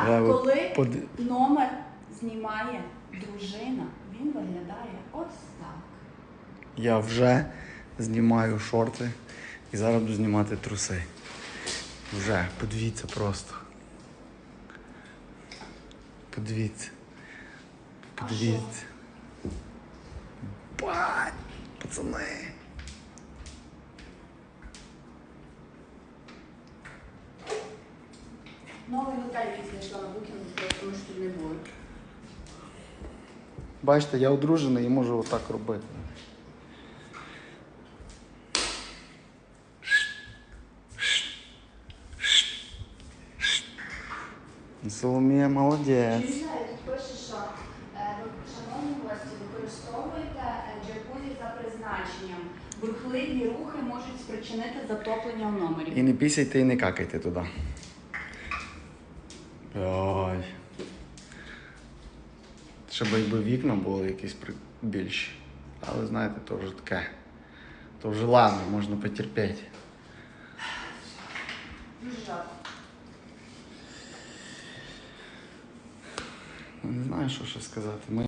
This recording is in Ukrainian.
Так, Я от коли под- номер знімає дружина, він виглядає ось так. Я вже знімаю шорти і зараз буду знімати труси. Вже, подивіться просто. Подивіться. Подивіться. Бать, пацани. Новий готель який знайшла на букінгу, тому що тут не було. Бачите, я одружений і можу отак робити. Соломія молодець. Пише, що е, шановні гості, використовуйте е, джакузі за призначенням. Бурхливі рухи можуть спричинити затоплення в номері. І не пісяйте і не какайте туди. Ой. Щоб якби вікна були якісь при- більші. Але знаєте, то вже таке. То вже ладно, можна потерпіти. Не знаю, що ще сказати. Ми